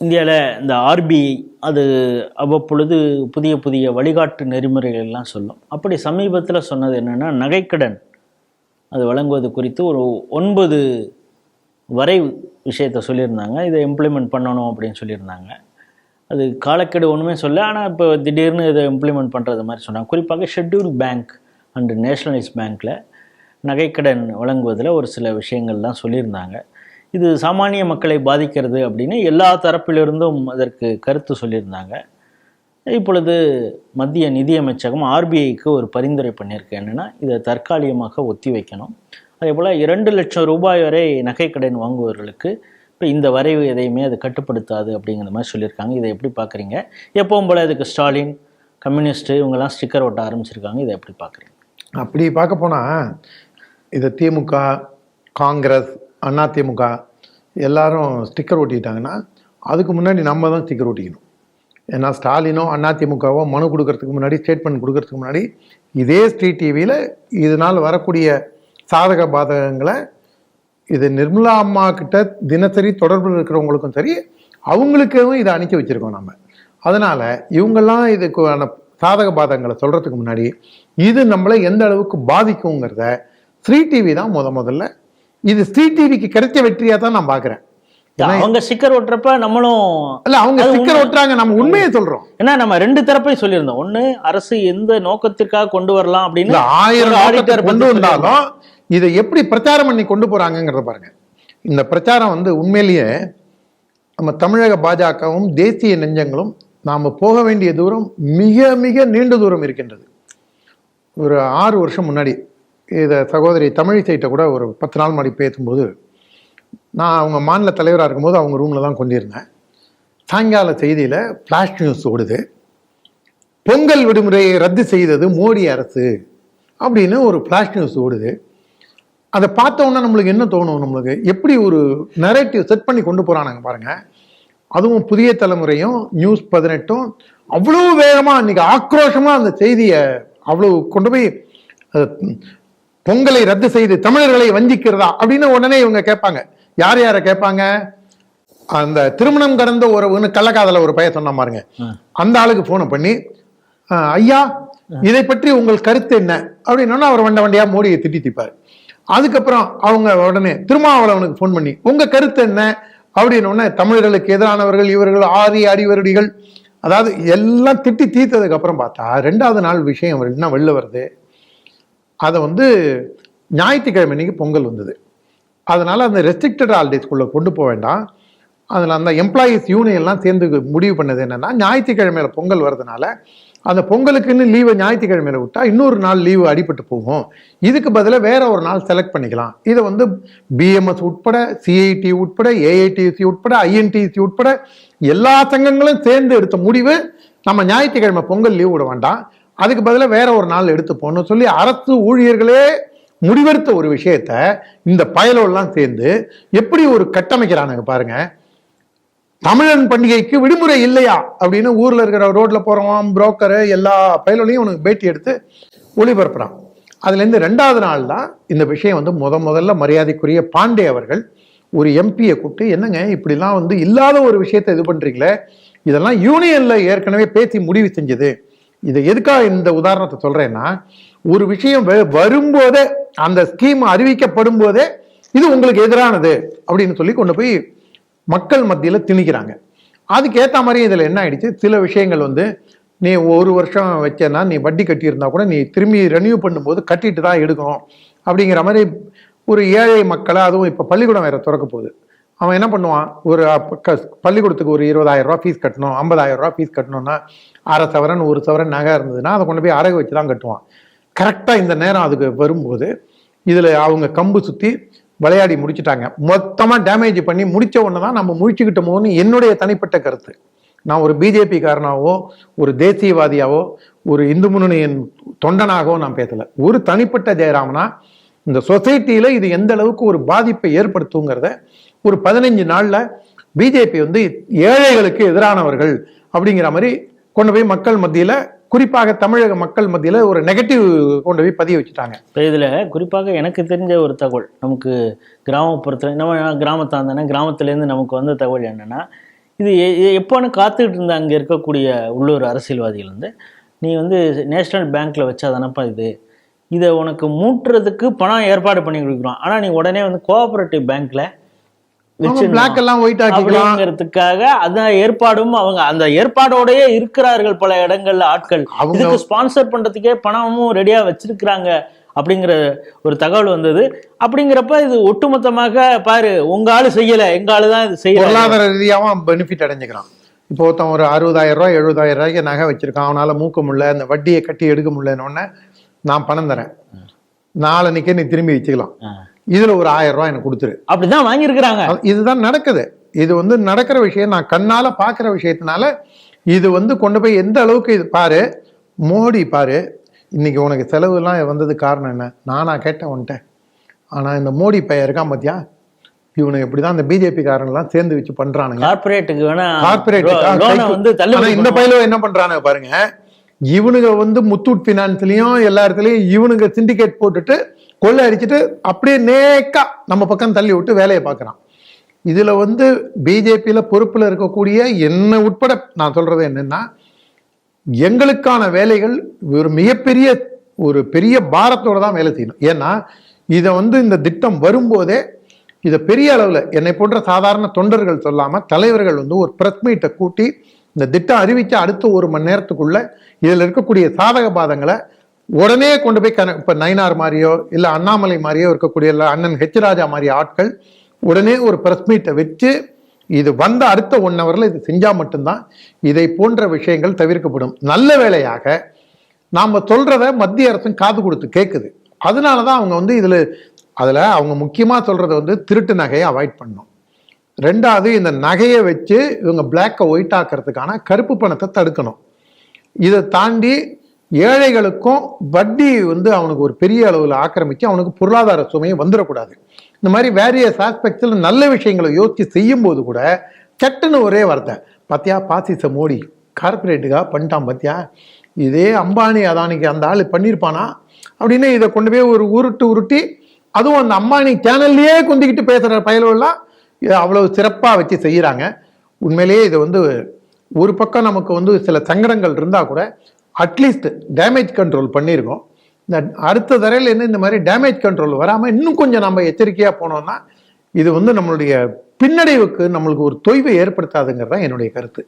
இந்தியாவில் இந்த ஆர்பிஐ அது அவ்வப்பொழுது புதிய புதிய வழிகாட்டு நெறிமுறைகள் எல்லாம் சொல்லும். அப்படி சமீபத்தில் சொன்னது என்னென்னா நகைக்கடன் அது வழங்குவது குறித்து ஒரு ஒன்பது வரை விஷயத்தை சொல்லியிருந்தாங்க. இதை இம்ப்ளிமெண்ட் பண்ணணும் அப்படின்னு சொல்லியிருந்தாங்க. அது காலக்கெடு ஒன்றுமே சொல்ல ஆனால் இப்போ திடீர்னு இதை இம்ப்ளிமெண்ட் பண்ணுறது மாதிரி சொன்னாங்க. குறிப்பாக ஷெட்யூல் பேங்க் அண்டு நேஷனலைஸ் பேங்க்கில் நகைக்கடன் வழங்குவதில் ஒரு சில விஷயங்கள்லாம் சொல்லியிருந்தாங்க. இது சாமானிய மக்களை பாதிக்கிறது அப்படின்னு எல்லா தரப்பிலிருந்தும் அதற்கு கருத்து சொல்லியிருந்தாங்க. இப்பொழுது மத்திய நிதியமைச்சகம் ஆர்பிஐக்கு ஒரு பரிந்துரை பண்ணியிருக்கு. என்னென்னா இதை தற்காலிகமாக ஒத்தி வைக்கணும். அதே போல் இரண்டு லட்சம் ரூபாய் வரை நகைக்கடன் வாங்குபவர்களுக்கு இப்போ இந்த வரைவு எதையுமே அது கட்டுப்படுத்தாது அப்படிங்கிற மாதிரி சொல்லியிருக்காங்க. இதை எப்படி பார்க்குறீங்க எப்பவும் போல் இதுக்கு ஸ்டாலின் கம்யூனிஸ்ட்டு இவங்கெல்லாம் ஸ்டிக்கர் ஒட்ட ஆரம்பிச்சிருக்காங்க. இதை எப்படி பார்க்குறீங்க அப்படி பார்க்க போனால் இது திமுக காங்கிரஸ் அண்ணா திமுக எல்லாரும் ஸ்டிக்கர் ஒட்டிட்டாங்கன்னா அதுக்கு முன்னாடி நம்ம தான் ஸ்டிக்கர் ஒட்டிக்கணும். ஏன்னா ஸ்டாலினோ அண்ணா திமுகவோ மனு கொடுக்கறதுக்கு முன்னாடி ஸ்டேட்மெண்ட் கொடுக்கறதுக்கு முன்னாடி இதே ஸ்ட்ரீட் டிவியில் இதனால் வரக்கூடிய சாதக பாதகங்களை இது நிர்மலா அம்மா கிட்ட தினசரி தொடர்பில் இருக்கிறவங்களுக்கும் சரி அவங்களுக்கும் இதை அனுப்பி வச்சிருக்கோம் நம்ம அதனால் இவங்கெல்லாம் இதுக்கான சாதக பாதகங்களை சொல்கிறதுக்கு முன்னாடி இது நம்மளை எந்த அளவுக்கு பாதிக்குங்கிறத ஸ்ரீ டிவி தான் முத முதல்ல இது ஸ்ரீ டிவிக்கு கிடைச்ச வெற்றியா தான் நான் பாக்குறேன் அவங்க ஸ்டிக்கர் ஒட்டுறப்ப நம்மளும் இல்ல அவங்க ஸ்டிக்கர். ஒட்டுறாங்க நம்ம உண்மையை சொல்றோம். ஏன்னா நம்ம ரெண்டு தரப்பையும் சொல்லியிருந்தோம். ஒன்று அரசு எந்த நோக்கத்திற்காக கொண்டு வரலாம் அப்படின்னு ஆயிரம் ஆடிட்டர் கொண்டு வந்தாலும் இதை எப்படி பிரச்சாரம் பண்ணி கொண்டு போறாங்கங்கிறத பாருங்க. இந்த பிரச்சாரம் வந்து உண்மையிலேயே நம்ம தமிழக பாஜகவும் தேசிய நெஞ்சங்களும் நாம போக வேண்டிய தூரம் மிக மிக நீண்ட தூரம் இருக்கின்றது. ஒரு ஆறு வருஷம் முன்னாடி இதை சகோதரி தமிழிசைட்ட கூட ஒரு பத்து நாள் முன்னாடி பேசும்போது நான் அவங்க மாநில தலைவராக இருக்கும்போது அவங்க ரூமில் தான் கொண்டிருந்தேன் சாயங்கால செய்தியில் ஃப்ளாஷ் நியூஸ் ஓடுது. பொங்கல் விடுமுறையை ரத்து செய்தது மோடி அரசு அப்படின்னு ஒரு ஃப்ளாஷ் நியூஸ் ஓடுது. அதை பார்த்தோன்னா நம்மளுக்கு என்ன தோணும்? நம்மளுக்கு எப்படி ஒரு நரேட்டிவ் செட் பண்ணி கொண்டு போகிறானுங்க பாருங்கள் அதுவும் புதிய தலைமுறையும் நியூஸ் பதினெட்டும் அவ்வளோ வேகமாக இன்றைக்கி ஆக்ரோஷமாக அந்த செய்தியை அவ்வளோ கொண்டு போய் பொங்கலை ரத்து செய்து தமிழர்களை வஞ்சிக்கிறதா? அப்படின்னு உடனே இவங்க கேட்பாங்க. யார் யாரை கேட்பாங்க? அந்த திருமணம் கடந்த உறவுன்னு கள்ளக்காதல ஒரு பையன் சொன்ன பாருங்க. அந்த ஆளுக்கு போனை பண்ணி "அஹ், ஐயா இதை பற்றி உங்கள் கருத்து என்ன? அப்படின்னா அவர் வண்ட வண்டியா மோடியை திட்டி திப்பாரு அதுக்கப்புறம் அவங்க உடனே திருமாவளவனுக்கு ஃபோன் பண்ணி உங்க கருத்து என்ன? அப்படின்னு உடனே தமிழர்களுக்கு எதிரானவர்கள் இவர்கள் ஆரி அடிவருடிகள். அதாவது எல்லாம் திட்டி தீர்த்ததுக்கு அப்புறம் பார்த்தா ரெண்டாவது நாள் விஷயம் என்ன வெளில வருது? அதை வந்து ஞாயிற்றுக்கிழமை அன்னைக்கு பொங்கல் வந்தது. அதனால் அந்த ரெஸ்ட்ரிக்டட் ஹாலிடேஸ்குள்ளே கொண்டு போக வேண்டாம். அதில் அந்த எம்ப்ளாயீஸ் யூனியன்லாம் சேர்ந்து முடிவு பண்ணது என்னென்னா ஞாயிற்றுக்கிழமையில் பொங்கல் வரதுனால அந்த பொங்கலுக்குன்னு லீவை ஞாயிற்றுக்கிழமையில் விட்டால் இன்னொரு நாள் லீவு அடிபட்டு போகும். இதுக்கு பதிலாக வேற ஒரு நாள் செலக்ட் பண்ணிக்கலாம். இதை வந்து பிஎம்எஸ் உட்பட சிஐடி உட்பட ஏஐடிசி உட்பட ஐஎன்டிசி உட்பட எல்லா சங்கங்களும் சேர்ந்து எடுத்த முடிவு நம்ம ஞாயிற்றுக்கிழமை பொங்கல் லீவ் விட வேண்டாம். அதுக்கு பதிலாக வேற ஒரு நாள் எடுத்து போகணும்னு சொல்லி அரசு ஊழியர்களே முடிவெடுத்த ஒரு விஷயத்த இந்த பயலோடலாம் சேர்ந்து எப்படி ஒரு கட்டமைக்கிறானுங்க பாருங்க. தமிழன் பண்டிகைக்கு விடுமுறை இல்லையா அப்படின்னு ஊர்ல இருக்கிற ரோட்ல போறவன் புரோக்கரு எல்லா பயலோலையும் உனக்கு பேட்டி எடுத்து ஒளிபரப்புறான். அதுலேருந்து ரெண்டாவது நாள் தான் இந்த விஷயம் வந்து முத முதல்ல மரியாதைக்குரிய பாண்டே அவர்கள் ஒரு எம்பியை கூப்பிட்டு என்னங்க இப்படிலாம் வந்து இல்லாத ஒரு விஷயத்தை இது பண்ணுறீங்களே இதெல்லாம் யூனியனில் ஏற்கனவே பேசி முடிவு செஞ்சது. இதை எதுக்காக இந்த உதாரணத்தை சொல்றேன்னா ஒரு விஷயம் வரும்போதே அந்த ஸ்கீம் அறிவிக்கப்படும் போதே இது உங்களுக்கு எதிரானது அப்படின்னு சொல்லி கொண்டு போய் மக்கள் மத்தியில் திணிக்கிறாங்க. அதுக்கேற்ற மாதிரி இதில் என்ன ஆயிடுச்சு? சில விஷயங்கள் வந்து நீ ஒரு வருஷம் வச்சேன்னா நீ வட்டி கட்டியிருந்தா கூட நீ திரும்பி ரெனியூ பண்ணும்போது கட்டிட்டு தான் எடுக்கணும். அப்படிங்கிற மாதிரி ஒரு ஏழை மக்களை அதுவும் இப்போ பள்ளிக்கூடம் வேற திறக்க போகுது. அவன் என்ன பண்ணுவான்? ஒரு க- பள்ளிக்கூடத்துக்கு ஒரு இருபதாயிரம் ரூபா ஃபீஸ் கட்டணும் ஐம்பதாயிரம் ரூபா ஃபீஸ் கட்டணும்னா அரை சவரன் ஒரு சவரன் நகை இருந்ததுன்னா அதை கொண்டு போய் அடகு வச்சு தான் கட்டுவான். கரெக்டாக இந்த நேரம் அதுக்கு வரும்போது இதில் அவங்க கம்பு சுற்றி விளையாடி முடிச்சிட்டாங்க. மொத்தமாக டேமேஜ் பண்ணி முடித்த ஒன்று தான் நம்ம முழிச்சுக்கிட்டோமோன்னு என்னுடைய தனிப்பட்ட கருத்து. நான் ஒரு பிஜேபி ஒரு தேசியவாதியாவோ ஒரு இந்து முன்னணியின் தொண்டனாகவோ நான் பேசல. ஒரு தனிப்பட்ட ஜெயராமனா இந்த சொசைட்டியில் இது எந்த அளவுக்கு ஒரு பாதிப்பை ஏற்படுத்துங்கிறத ஒரு பதினஞ்சு நாளில் பிஜேபி வந்து ஏழைகளுக்கு எதிரானவர்கள் அப்படிங்கிற மாதிரி கொண்டு போய் மக்கள் மத்தியில் குறிப்பாக தமிழக மக்கள் மத்தியில் ஒரு நெகட்டிவ் கொண்டு போய் பதிய வச்சுட்டாங்க. இப்போ இதில் குறிப்பாக எனக்கு தெரிஞ்ச ஒரு தகவல் நமக்கு கிராமப்புறத்தில் நம்ம கிராமத்தாந்தன கிராமத்துலேருந்து நமக்கு வந்த தகவல் என்னென்னா இது எப்போன்னு காத்துக்கிட்டு இருந்த அங்கே இருக்கக்கூடிய உள்ளூர் அரசியல்வாதிகள் வந்து நீ வந்து நேஷனல் பேங்க்கில் வச்சா தானப்பா இது? இதை உனக்கு மூட்டுறதுக்கு பணம் ஏற்பாடு பண்ணி கொடுக்குறோம். ஆனால் நீ உடனே வந்து கோஆப்ரேட்டிவ் பேங்க்கில் பிளாக் எல்லாம் ஒயிட் ஆக்கிக்கலாம். அப்படிங்கிறதுக்காக அதான் ஏற்பாடும் அவங்க அந்த ஏற்பாடோடயே இருக்கிறார்கள் பல இடங்கள்ல ஆட்கள். அவங்க- ஸ்பான்சர் பண்றதுக்கே பணமும் ரெடியா வச்சிருக்கிறாங்க அப்படிங்கிற ஒரு தகவல் வந்தது. அப்படிங்கிறப்ப இது ஒட்டுமொத்தமாக பாரு உங்க ஆளு செய்யல எங்க ஆளு தான் இது செய்யல பொருளாதார ரீதியாவும் பெனிஃபிட் அடைஞ்சுக்கிறான். இப்போ ஒருத்தன் ஒரு அறுபதாயிரம் ரூபாய் எழுபதாயிரம் ரூபாய்க்கு நகை வச்சிருக்கான். அவனால மூக்க முடியல அந்த வட்டியை கட்டி எடுக்க முடியலன்னு நான் பணம் தரேன். நாளன்னைக்கே நீ திரும்பி வச்சுக்கலாம். இதுல ஒரு ஆயிரம் ரூபாய் எனக்கு கொடுத்துரு. அப்படிதான் வாங்கியிருக்கிறாங்க. இதுதான் நடக்குது. இது வந்து நடக்கிற விஷயம் நான் கண்ணால பாக்குற விஷயத்தினால இது வந்து கொண்டு போய் எந்த அளவுக்கு இது பாரு மோடி பாரு இன்னைக்கு உனக்கு செலவுலாம் வந்தது காரணம் என்ன? நானா கேட்டேன் உன்ட்ட ஆனா இந்த மோடி பையன் இருக்கான் பாத்தியா? இவனுக்கு இப்படிதான் இந்த பிஜேபி காரன்லாம் சேர்ந்து வச்சு பண்றானுங்க. கார்பரேட்டுக்கு வேணா கார்பரேட் லோனை வந்து ஆனா தள்ளுபடி இந்த. பையில என்ன பண்றானுங்க பாருங்க இவனுங்க வந்து முத்தூட் பினான்ஸ்லயும் எல்லா இடத்துலயும் இவனுங்க சிண்டிகேட் போட்டுட்டு கொள்ளை அடிச்சுட்டு அப்படியே நேக்கா நம்ம பக்கம் தள்ளி விட்டு வேலையை பார்க்குறான். இதில் வந்து பிஜேபியில் பொறுப்பில் இருக்கக்கூடிய என்ன உட்பட நான் சொல்கிறது என்னென்னா எங்களுக்கான வேலைகள் ஒரு மிகப்பெரிய ஒரு பெரிய பாரத்தோடு தான் வேலை செய்யணும். ஏன்னா இதை வந்து இந்த திட்டம் வரும்போதே இதை பெரிய அளவில் என்னை போன்ற சாதாரண தொண்டர்கள் சொல்லாமல் தலைவர்கள் வந்து ஒரு பிரஸ் மீட்டை கூட்டி இந்த திட்டம் அறிவித்த அடுத்த ஒரு மணி நேரத்துக்குள்ளே இதில் இருக்கக்கூடிய சாதக பாதங்களை உடனே கொண்டு போய் கன இப்போ நயினார் மாதிரியோ இல்லை அண்ணாமலை மாதிரியோ இருக்கக்கூடிய இல்லை அண்ணன் ஹெச் ராஜா மாதிரி ஆட்கள் உடனே ஒரு பிரஸ் மீட்டை வச்சு இது வந்த அடுத்த ஒன் ஹவரில் இது செஞ்சால் மட்டும்தான் இதை போன்ற விஷயங்கள் தவிர்க்கப்படும். நல்ல வேலையாக நாம் சொல்கிறத மத்திய அரசும் காது கொடுத்து கேட்குது அதனால தான் அவங்க வந்து இதில் அதில் அவங்க முக்கியமாக சொல்கிறத வந்து திருட்டு நகையை அவாய்ட் பண்ணணும் ரெண்டாவது இந்த நகையை வச்சு இவங்க பிளாக்கை ஒயிட் ஆக்கிறதுக்கான கருப்பு பணத்தை தடுக்கணும். இதை தாண்டி ஏழைகளுக்கும் வட்டி வந்து அவனுக்கு ஒரு பெரிய அளவில் ஆக்கிரமிச்சு அவனுக்கு பொருளாதார சுமையை வந்துடக்கூடாது. இந்த மாதிரி வேரியஸ் ஆஸ்பெக்ட்ஸில் நல்ல விஷயங்களை யோசிச்சு செய்யும்போது கூட சட்டுன்னு ஒரே வார்த்தை. பார்த்தியா பாசிச மோடி கார்பரேட்டுக்காக பண்ணிட்டான் பார்த்தியா இதே அம்பானி அதானிக்கு அந்த ஆள் பண்ணியிருப்பானா அப்படின்னு இதை கொண்டு போய் ஒரு உருட்டு உருட்டி அதுவும் அந்த அம்பானி சேனல்லையே குந்திக்கிட்டு பேசுகிற பயலுவெல்லாம் இதை சிறப்பாக வச்சு செய்கிறாங்க உண்மையிலேயே இது வந்து ஒரு பக்கம் நமக்கு வந்து சில சங்கடங்கள் இருந்தால் கூட அட்லீஸ்ட் டேமேஜ் கண்ட்ரோல் பண்ணியிருக்கோம். இந்த அடுத்த தரையில் என்ன இந்த மாதிரி டேமேஜ் கண்ட்ரோல் வராமல் இன்னும் கொஞ்சம் நம்ம எச்சரிக்கையாக போனோம்னா இது வந்து நம்மளுடைய பின்னடைவுக்கு நம்மளுக்கு ஒரு தொய்வை ஏற்படுத்தாதுங்கிறது தான் என்னுடைய கருத்து.